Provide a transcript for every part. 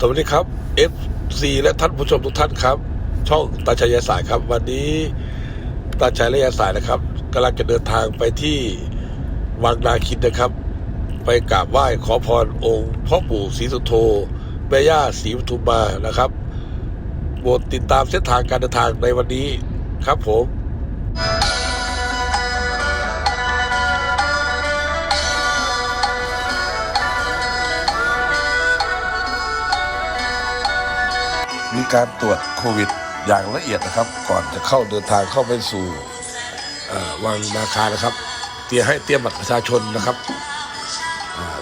สวัสดีครับ FC และท่านผู้ชมทุกท่านครับ ช่องตาชัยยสายครับ วันนี้ตาชัยและยสายนะครับกำลังจะเดินทางไปที่วังนาคินนะครับ ไปกราบไหว้ขอพรองค์พ่อปู่ศรีสุโธแม่ย่าศรีปทุมมานะครับโปรดติดตามเส้นทางการเดินทางในวันนี้ครับผม มีการตรวจโควิดอย่างละเอียดนะครับ ก่อนจะเข้าเดินทางเข้าไปสู่วังนาคานะครับ เตรียมให้เตรียมบัตรประชาชนนะครับ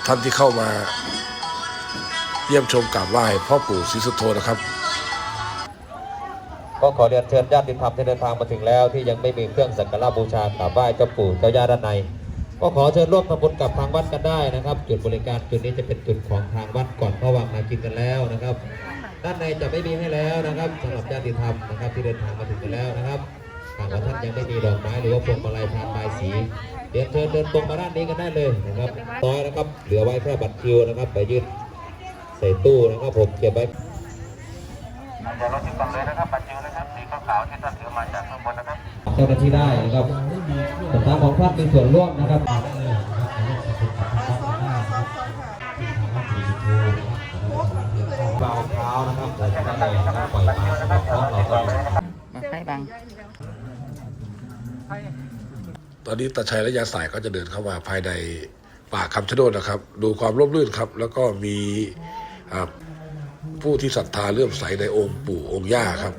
ท่านที่เข้ามาเยี่ยมชมกราบไหว้พ่อปู่ศรีสุโธนะครับก็ขอเรียนเชิญญาติธรรมที่เดินทางมาถึงแล้ว ที่ยังไม่มีเครื่องสักการะบูชากราบไหว้เจ้าปู่เจ้าย่าด้านในก็ขอเชิญร่วมทำบุญกับทางวัดกันได้นะครับ จุดบริการจุดนี้จะเป็นจุดของทางวัดก่อนเข้าวังมากินกันแล้วนะครับ ด้านในจะไม่มีให้แล้วนะครับสำหรับญาติธรรมนะครับที่เดินทางมาถึงกันแล้วนะครับหากว่าท่านยังไม่มีดอกไม้หรือว่าพวงมาลัยพานใบายสีเรียนเชิญเดินตรงมาด้านนี้กันได้เลยนะครับน้อยนะครับ เหลือไว้แค่บัตรคิวนะครับ ไปยืดใส่ตู้นะครับผมเก็บไว้เดี๋ยวรถที่ก่อนเลยนะครับบัตรคิวนะครับสีขาวๆที่ท่านถือมาจากข้างบนนะครับเจ้าหน้าที่ได้นะครับสถานของท่านมีส่วนร่วมนะครับ บาเท้านะครับแต่ท่านใดนะครับปล่อยมาสำหรับพวกเราก็มาใกล้บัง ตอนนี้ตาชัยและยาสายก็จะเดินเข้ามาภายในป่าคำชะโนดนะครับ ดูความร่มรื่นครับ แล้วก็มีอ่าผู้ที่ศรัทธาเลื่อมใสในองค์ปู่องค์ย่าครับ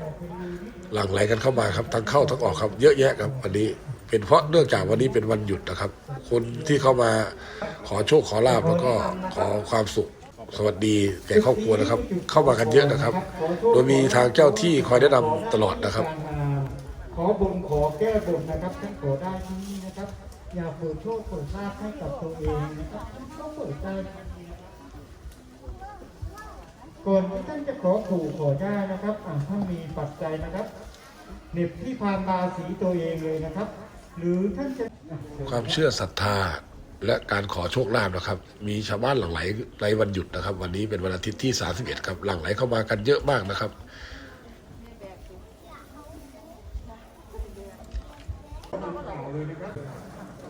หลั่งไหลกันเข้ามาครับทั้งเข้าทั้งออกครับ เยอะแยะครับวันนี้เป็นเพราะเนื่องจากวันนี้เป็นวันหยุดนะครับ คนที่เข้ามาขอโชคขอลาบแล้วก็ขอความสุข สวัสดีแก่ครอบครัวนะครับ เข้ามากันเยอะนะครับ โดยมีทางเจ้าที่คอยแนะนำตลอดนะครับ ขอบนขอแก้บนนะครับท่านขอได้ที่นี่นะครับ อย่าเปิดโชคเปิดลาภให้กับตัวเองนะครับต้องเปิดได้ก่อนที่ท่านจะขอปู่ขอได้นะครับอ่าท่านมีปัจจัยนะครับเหน็บที่พานบาสีตัวเองเลยนะครับ หรือท่านจะความเชื่อศรัทธา และการขอโชคลาภนะครับ มีชาวบ้านหลั่งไหลในวันหยุดนะครับ วันนี้เป็นวันอาทิตย์ที่ 31 ครับหลั่งไหลเข้ามากันเยอะมากนะครับ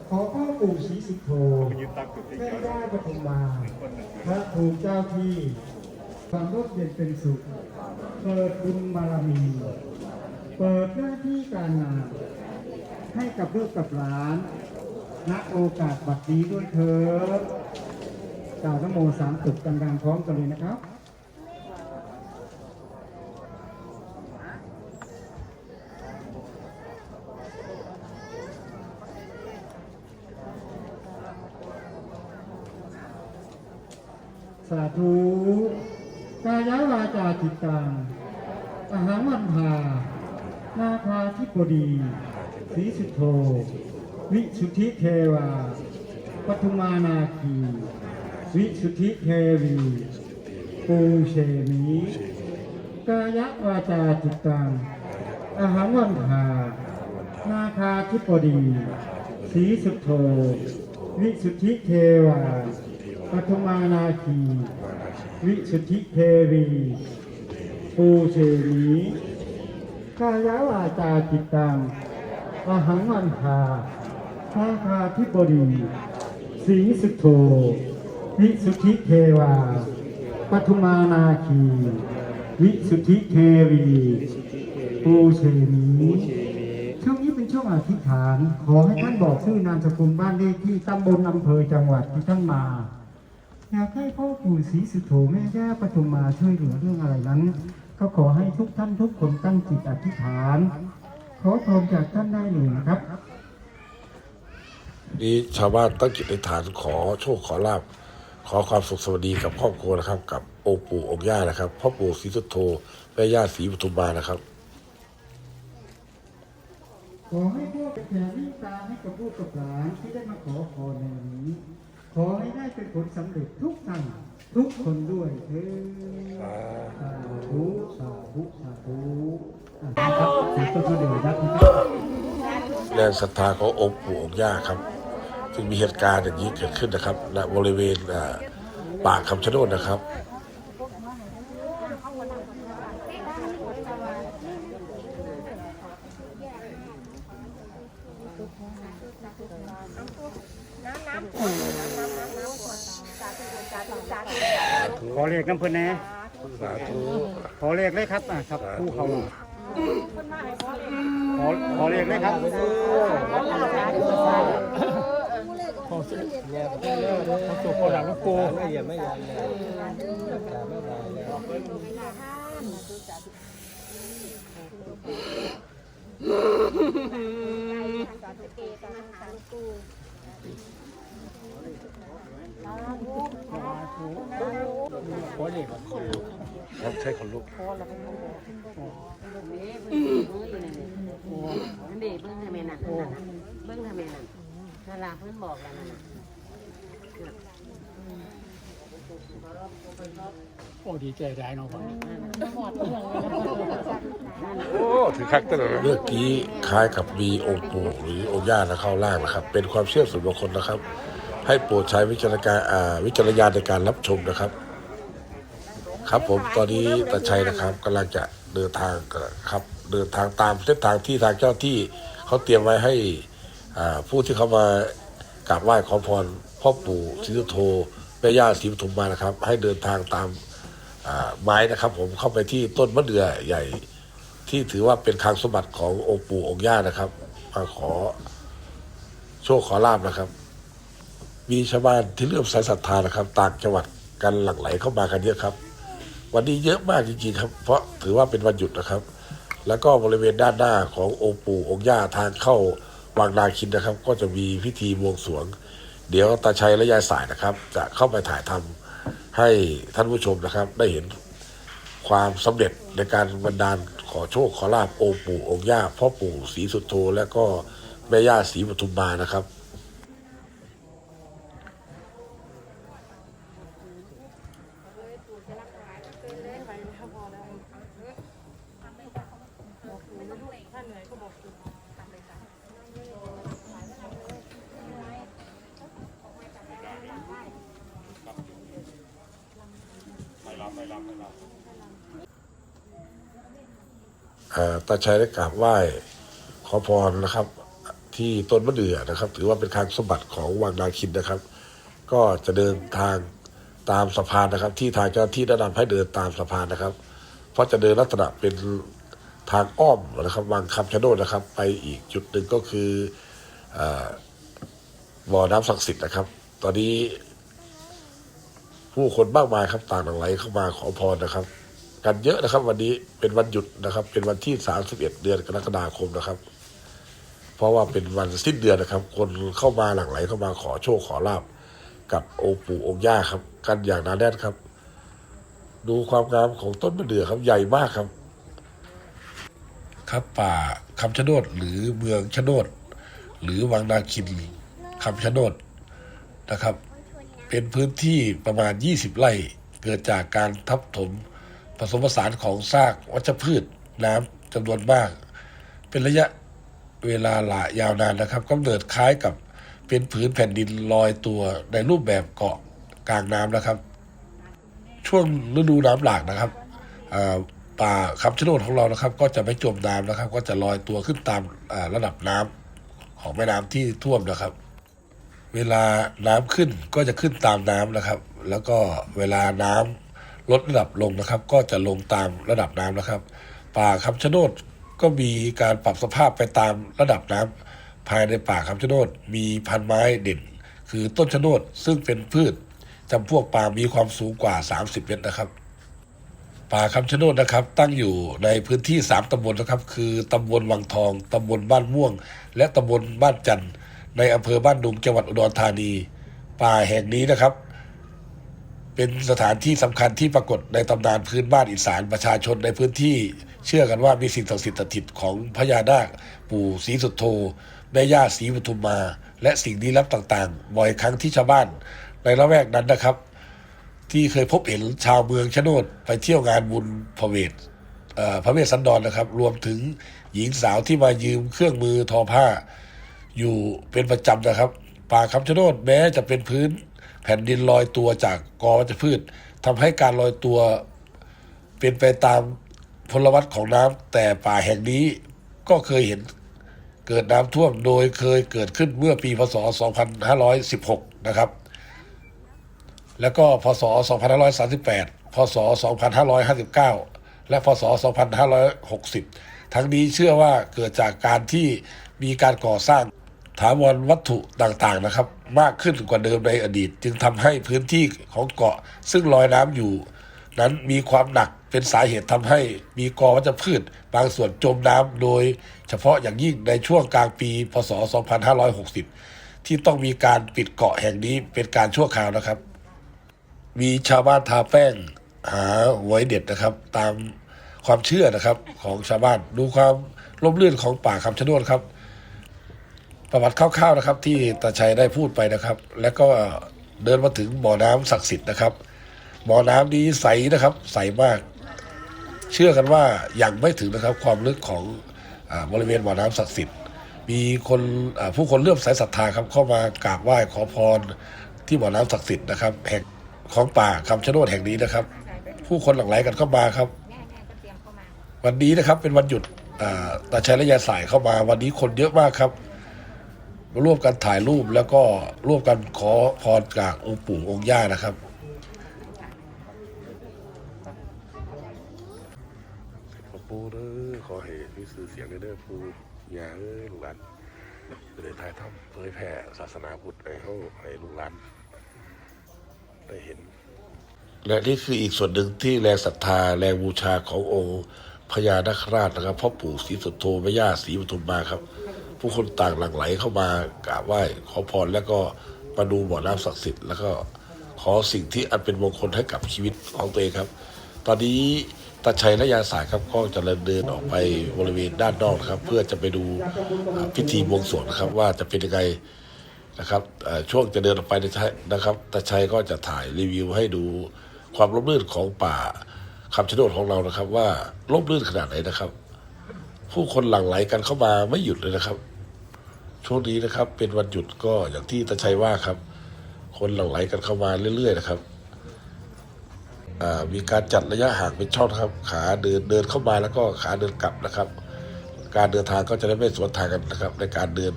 ขอพ่อปู่ศรีสุโธแม่ย่าปฐุมมาพระภูมิเจ้าที่ความร่มเย็นเป็นสุข เปิดบุญบารมี เปิดหน้าที่การงานให้กับลูกกับหลาน ณโอกาสบัดนี้ด้วยเถิดกล่าวนโมสามตึกดังๆพร้อมกันเลยนะครับสาธุกายวาจาจิตตังอาหารวันทานาคาธิปดีสีสุโธ วิสุทธิเทวาปทุมานาคี วิสุทธิเทวีปูเชมีกายวาจาจิตตังอาหารวันทานาคาธิปดี สีสุโธวิสุทธิเทวาปทุมานาคี วิสุทธิเทวีปูเชมีกายวาจาจิตตังอาหังวันทา ชาคาธิบดีสีสุโธวิสุทธิเทวาปทุมานาคี วิสุทธิเทวีปูเชมีช่วงนี้เป็นช่วงอธิษฐาน ขอให้ท่านบอกชื่อนามสกุลบ้านเลขที่ตำบลอำเภอจังหวัดที่ท่านมาอยากให้พ่อปู่ศรีสุโธแม่ย่าปฐุมมาช่วยเหลือเรื่องอะไรนั้น ก็ขอให้ทุกท่านทุกคนตั้งจิตอธิษฐาน ขอพรจากท่านได้เลยนะครับ นี้ชาวบ้านตั้งจิตอธิษฐานขอโชคขอลาบขอความสุขสวัสดีกับครอบครัวนะครับ กับองค์ปู่องค์ย่านะครับพ่อปู่ศรีสุโธแม่ย่าศรีปทุมมานะครับขอให้พ่อเป็นแผ่เมตตาให้กับลูกกับหลานที่ได้มาขอพรในวันนี้ ขอให้ได้เป็นผลสำเร็จทุกท่านทุกคนด้วยเถิดสาธุสาธุสาธุอะนะครับผมก็เดือดนะครับแรงศรัทธาขององค์ปู่องค์ย่าครับ ซึ่งมีเหตุการณ์อย่างนี้เกิดขึ้นนะครับณบริเวณอ่าป่าคำชะโนดนะครับขอเลขน้ำเพิ่นแน่สาธุขอเลขเลยครับอะครับผู้เขาขอขอเลขเลยครับ ขอสุขหลังลูกปูครับใช่คนลุกนั่นดิเบิ้งทำไมนั่นนั่นน่ะเบิ้งทำไมนั่ นนาราเพิ่นบอกแล้วนั่นน่ะโอ้ดีใจได้เนาะพ่อโอ้ถือคักตั้งแต่เมื่อกี้คล้ายกับมีองค์ปู่หรือองค์ย่านะเข้าล่างนะครับ เป็นความเชื่อส่วนบุคคลนะครับ ให้โปรดใช้วิจารณญาณอ่าวิจารณญาณในการรับชมนะครับ ครับผมตอนนี้ตาชัยนะครับกำลังจะเดินทางครับ เดินทางตามเส้นทางที่ทางเจ้าที่เขาเตรียมไว้ให้อ่า ผู้ที่เข้ามากราบไหว้ขอพรพ่อปู่ศรีสุโธแม่ย่าศรีปทุมมานะครับ ให้เดินทางตามไม้นะครับ ผมเข้าไปที่ต้นมะเดื่อใหญ่ที่ถือว่าเป็นคลังสมบัติขององค์ปู่องค์ย่านะครับมาขอโชคขอลาบนะครับ มีชาวบ้านที่เลื่อมใสศรัทธานะครับต่างจังหวัดกันหลั่งไหลเข้ามากันเยอะครับ วันนี้เยอะมากจริงๆครับ เพราะถือว่าเป็นวันหยุดนะครับ แล้วก็บริเวณด้านหน้าขององค์ปู่องค์ย่าทางเข้า วังนาคินนะครับ ก็จะมีพิธีบวงสรวง เดี๋ยวตาชัยและยายสายนะครับ จะเข้าไปถ่ายทำให้ท่านผู้ชมนะครับ ได้เห็นความสำเร็จในการบรรดาลขอโชคขอลาบองค์ปู่องค์ย่าพ่อปู่ศรีสุโธและก็แม่ย่าศรีปทุมมานะครับเอ่อ ตาชัยได้กราบไหว้ขอพรนะครับ ที่ต้นมะเดื่อนะครับ ถือว่าเป็นคลังสมบัติของวังนาคินนะครับ ก็จะเดินทางตามสะพานนะครับ ที่ทางเจ้าหน้าที่แนะนำให้เดินตามสะพานนะครับ เพราะจะเดินลักษณะเป็น ทางอ้อมนะครับวังคำชะโนดนะครับ ไปอีกจุดหนึ่งก็คืออบ่อน้ำศักดิ์สิทธิ์นะครับ ตอนนี้ ผู้คนมากมายครับต่างหลั่งไหลเข้ามาขอพรนะครับ กันเยอะนะครับ วันนี้เป็นวันหยุดนะครับ เป็นวันที่31เดือนกรกฎาคมนะครับ เพราะว่าเป็นวันสิ้นเดือนนะครับ คนเข้ามาหลั่งไหลเข้ามาขอโชคขอลาบกับองค์ปู่องค์ย่าครับ กันอย่างหนาแน่นครับ ดูความงามของต้นมะเดื่อครับใหญ่มากครับ ครับป่าคำชะโนดหรือเมืองชะโนดหรือวังนาคินคำชะโนดนะครับ เป็นพื้นที่ประมาณ 20 ไร่ เกิดจากการทับถมผสมผสานของซากวัชพืชน้ำจำนวนมาก เป็นระยะเวลาหลายยาวนานนะครับกำเนิดคล้ายกับเป็นผืนแผ่นดินลอยตัวในรูปแบบเกาะกลางน้ำนะครับ ช่วงฤดูน้ำหลากนะครับอ่า ป่าคำชะโนดของเรานะครับ ก็จะไม่จมน้ำนะครับ ก็จะลอยตัวขึ้นตามาระดับน้ำของแม่น้ำที่ท่วมนะครับ เวลาน้ำขึ้นก็จะขึ้นตามน้ำนะครับ แล้วก็เวลาน้ำลดระดับลงนะครับ ก็จะลงตามระดับน้ำนะครับ ป่าคำชะโนดก็มีการปรับสภาพไปตามระดับน้ำภายในป่าคำชะโนดมีพันไม้เด่น คือต้นชะโนดซึ่งเป็นพืชจำพวกป่ามีความสูงกว่า 30 เมตรนะครับ ป่าคำชะโนดนะครับ ตั้งอยู่ในพื้นที่ 3 ตำบลนะครับ คือตำบลวังทอง ตำบลบ้านม่วง และตำบลบ้านจันทร์ในอำเภอบ้านดุงจังหวัดอุดรธานี ป่าแห่งนี้นะครับ เป็นสถานที่สำคัญที่ปรากฏในตำนานพื้นบ้านอีสานประชาชนในพื้นที่เชื่อกันว่ามีสิ่งศักดิ์สิทธิ์สถิตของพญานาคปู่ศรีสุโธแม่ย่าศรีปทุมมา และสิ่งลี้ลับต่างๆ บ่อยครั้งที่ชาวบ้านในละแวกนั้นนะครับ ที่เคยพบเห็นชาวเมืองชะโนดไปเที่ยวงานบุญพระเวทพระเวสสันดรนะครับ รวมถึงหญิงสาวที่มายืมเครื่องมือทอผ้า อยู่เป็นประจำนะครับ ป่าคำชะโนดแม้จะเป็นพื้นแผ่นดินลอยตัวจากกอวัชพืชทำให้การลอยตัวเป็นไปตามพลวัตของน้ำแต่ป่าแห่งนี้ก็เคยเห็นเกิดน้ำท่วมโดยเคยเกิดขึ้นเมื่อปีพศ 2516 นะครับ แล้วก็พศ 2538 พศ 2559 และพศ 2560 ทั้งนี้เชื่อว่าเกิดจากการที่มีการก่อสร้างถาวรวัตถุต่างๆนะครับ มากขึ้นกว่าเดิมในอดีต จึงทำให้พื้นที่ของเกาะซึ่งลอยน้ำอยู่ นั้นมีความหนักเป็นสาเหตุทำให้มีกอวัชพืช บางส่วนจมน้ำโดย เฉพาะอย่างยิ่งในช่วงกลางปี พศ 2560 ที่ต้องมีการปิดเกาะแห่งนี้เป็นการชั่วคราวนะครับ มีชาวบ้านทาแป้งหาหวยเด็ดนะครับ ตามความเชื่อนะครับของชาวบ้านดูความร่มรื่นของป่าคำชะโนดครับ ประวัติคร่าวๆนะครับ ที่ตาชัยได้พูดไปนะครับ แล้วก็เดินมาถึงบ่อน้ำศักดิ์สิทธิ์นะครับ บ่อน้ำนี้ใสนะครับ ใสมาก เชื่อกันว่ายังไม่ถึงนะครับ ความลึกของอาบริเวณบ่อน้ำศักดิ์สิทธิ์ มีคนผู้คนเลื่อมใสศรัทธาครับเข้ามากราบไหว้ขอพรที่บ่อน้ำศักดิ์สิทธิ์นะครับแห่ง ของป่าคำชะโนดแห่งนี้นะครับ ผู้คนหลั่งไหลกันเข้ามาครับ วันนี้นะครับเป็นวันหยุดตาชัยและยายสายเข้ามาวันนี้คนเยอะมากครับมาร่วมกันถ่ายรูปแล้วก็ร่วมกันขอพรจากองค์ปู่องค์ย่านะครับ ขอปูเด้อขอให้มีสื่อเสียงเด้อปูอย่าเอ้ยลูกหลานจะได้ถ่ายทำเผยแผ่ศาสนาพุทธให้เขาให้ลูกหลาน ได้เห็น และนี่คืออีกส่วนหนึ่งที่แรงศรัทธาแรงบูชาขององค์พญานาคราชนะครับพ่อปู่ศรีสุโธแม่ย่าศรีปทุมมาครับ ผู้คนต่างหลั่งไหลเข้ามากราบไหว้ขอพรแล้วก็มาดูบ่อน้ำศักดิ์สิทธิ์แล้วก็ขอสิ่งที่อันเป็นมงคลให้กับชีวิตของตัวเองครับ ตอนนี้ตาชัยและยาสายครับก็จะเดินออกไปบริเวณด้านนอกนครับ เพื่อจะไปดูพิธีบวงสรวงนะครับ ว่าจะเป็นยังไง นะครับช่วงจะเดินออกไปนะครับตาชัยก็จะถ่ายรีวิวให้ดูความร่มรื่นของป่าคำชะโนดของเรานะครับ ว่าร่มรื่นขนาดไหนนะครับ ผู้คนหลั่งไหลกันเข้ามาไม่หยุดเลยนะครับ ช่วงนี้นะครับ เป็นวันหยุดก็อย่างที่ตาชัยว่าครับ คนหลั่งไหลกันเข้ามาเรื่อย ๆ นะครับมีการจัดระยะห่างเป็นช่องนะครับ ขาเดินเดินเข้ามาแล้วก็ขาเดินกลับนะครับ การเดินทางก็จะได้ไม่สวนทางกันนะครับ ในการเดิน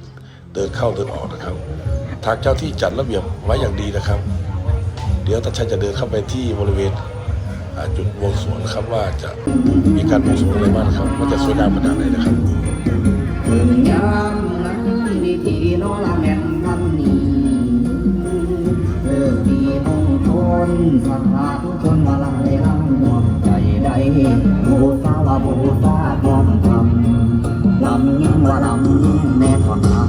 เดินเข้าเดินออกนะครับ ทางเจ้าที่จัดระเบียบไว้อย่างดีนะครับ เดี๋ยวตาชัยจะเดินเข้าไปที่บริเวณจุดวงสวงนครับว่าจะมีการวงสวงอะไรบ้างครับว่าจะสวยงามขนาดไหนนะครับยามนั้นวิธีโนละแม่นวันนี้เลิกมีมงคนมาลายรำมวมใจใดบูชาวาบูชาพร้อมทำ ว่าลำแน่ทอนหา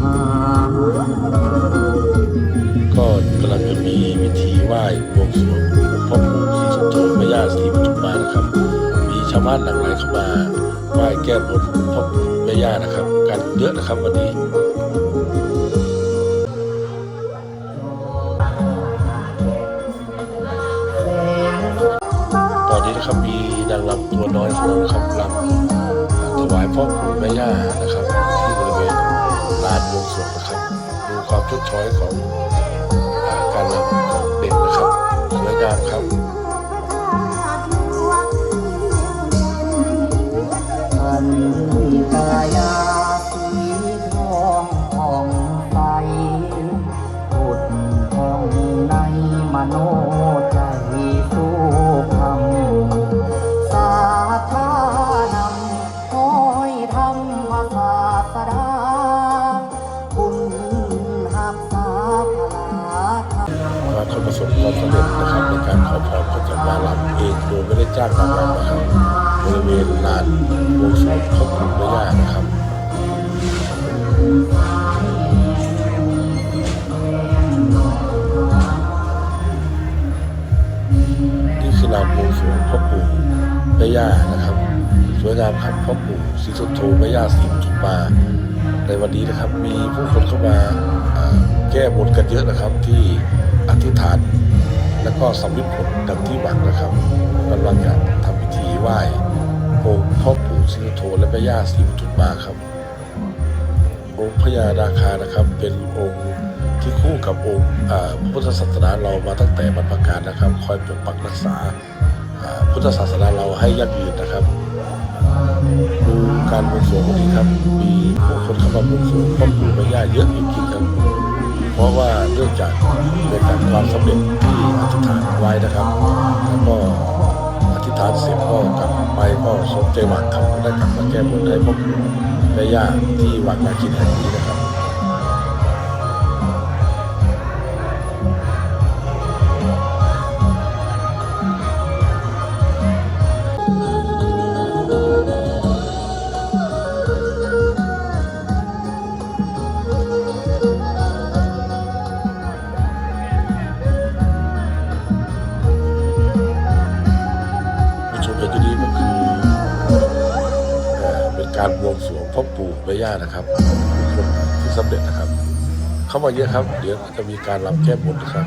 ก็กำลังจะมีวิธีไหว้บวงสรวงพ่อปู่ศรีสุโธแม่ย่าศรีปทุมมานะครับ มีชาวบ้านหลั่งไหลเข้ามาไหว้แก้บนพ่อปู่แม่ย่านะครับ กันเยอะนะครับวันนี้ตอนนี้นะครับมีนางรำตัวน้อยของเราครับรำ ถวายพ่อปู่แม่ย่านะครับ ที่บริเวณลานวงสวงนะครับ ดูความชุดช้อยของอการรำของเด็กนะครับสวยงามครับกายาสีทองผ่องใสพุทธทองในมโนใจสู้ จ้างนางรำนะครับบริเวณลานบวงสวงพ่อปู่แม่ย่านะครับนี่คือลานบวงสวงพ่อปู่แม่ย่านะครับ สวยงามครับพ่อปู่ศรีสุโธแม่ย่าศรีปทุมมาในวันนี้นะครับมีผู้คนเข้ามาแก้บนกันเยอะนะครับที่อธิษฐาน แล้วก็สำลิดผลดังที่หวังนะครับ กำลังจะทำพิธีไหว้องค์พ่อปู่ศรีสุโธและแม่ย่าศรีปทุมมาครับ องค์พญานาคานะครับ เป็นองค์ที่คู่กับองค์พุทธศาสนาเรามาตั้งแต่บรรพกาลนะครับ คอยปกปักรักษาพุทธศาสนาเราให้ยั่งยืนนะครับดูการบวงสรวงวันนี้ครับ มีผู้คนเข้ามาบวงสรวงพ่อปู่แม่ย่าเยอะจริงๆครับ เพราะว่าเนื่องจากเป็นการความสำเร็จที่อธิษฐานไว้นะครับแล้วก็ ฐานเสร็จก็กลับไปก็สมใจหวังครับได้กลับมาแก้บนให้พ่อปู่แม่ย่าที่วังมาคินแห่งนี้นะครับ การบวงสรวงพ่อปู่แม่ย่านะครับผู้คนที่สำเร็จนะครับ เข้ามาเยอะครับ เดี๋ยวจะมีการรับแก้บนนะครับ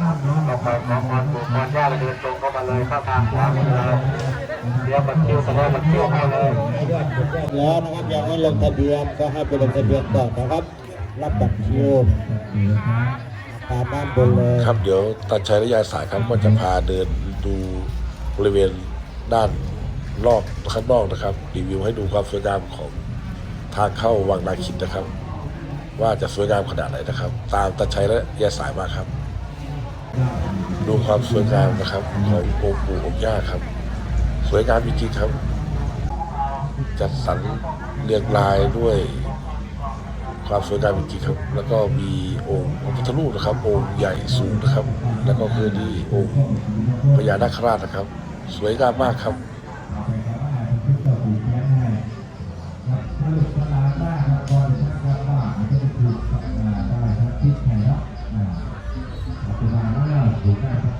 ต่อไปขอพรปู่พรย่าเลยเดินตรงเข้ามาเลยเข้าทางขวามือเลยเดี๋ยวบัตรคิวสำหรับบัตรคิวให้เลยยอดยอดแล้วนะครับยังไม่ลงทะเบียนก็ให้ไปลงทะเบียนก่อนนะครับรับบัตรคิวตามด้านบนเลยครับเดี๋ยวตาชัยและยายสายครับก็จะพาเดินดูบริเวณด้านรอบข้างนอกนะครับ รีวิวให้ดูความสวยงามของ ทางเข้าวังนาคินนะครับ ว่าจะสวยงามขนาดไหนนะครับ ตามตาชัยและยาสายมาครับ ดูความสวยงามนะครับขององค์ปู่องค์ย่าครับ สวยงามจริงๆครับ จัดสรรเรียงรายด้วยความสวยงามจริงๆครับ แล้วก็มีองค์พระพุทธรูปนะครับ องค์ใหญ่สูงนะครับ แล้วก็คือนี่องค์พญานาคราชนะครับ สวยงามมากครับ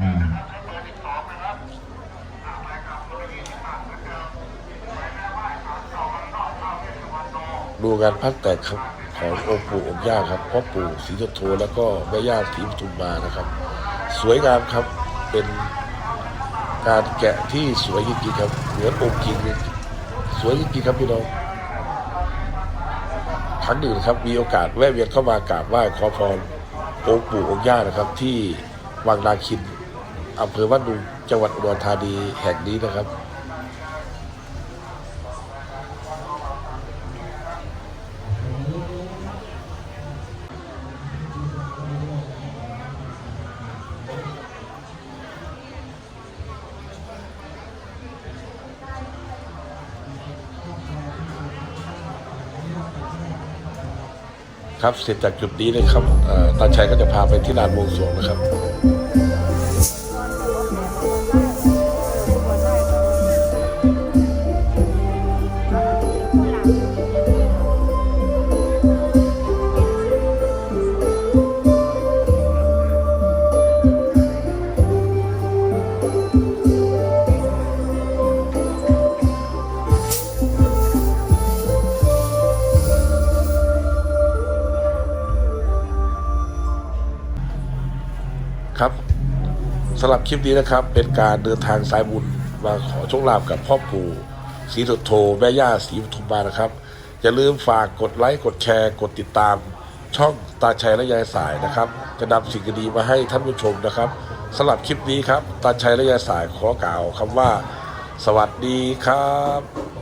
อ่าดูงานพักแต่งครับขององค์ปู่องค์ย่าครับพ่อปู่ศรีสุโธแล้วก็แม่ย่าศรีปทุมมานะครับ สวยงามครับเป็นการแกะที่สวยจริงๆครับเหมือนองค์จริงเลยสวยจริงๆครับพี่น้องครั้งหนึ่งนครับมีโอกาสแวะเวียนเข้ามากราบไหว้ขอพรองค์ปู่องค์ย่านะครับ ที่วังนาคิน อำเภอบ้านดุงจังหวัดอุดรธานีแห่งนี้นะครับ ครับเสร็จจากจุดนี้นะครับตาชัยก็จะพาไปที่ลานวงสรวงนะครับ สำหรับคลิปนี้นะครับ เป็นการเดินทางสายบุญมาขอโชคลาภกับพ่อปู่ศรีสุโธแม่ย่าศรีปทุมมานะครับ อย่าลืมฝากกดไลค์กดแชร์ กดติดตาม ช่องตาชัยและยายสายนะครับ จะนำสิ่งดีมาให้ท่านผู้ชมนะครับสำหรับคลิปนี้ครับ ตาชัยและยายสายขอกล่าวคำว่า สวัสดีครับ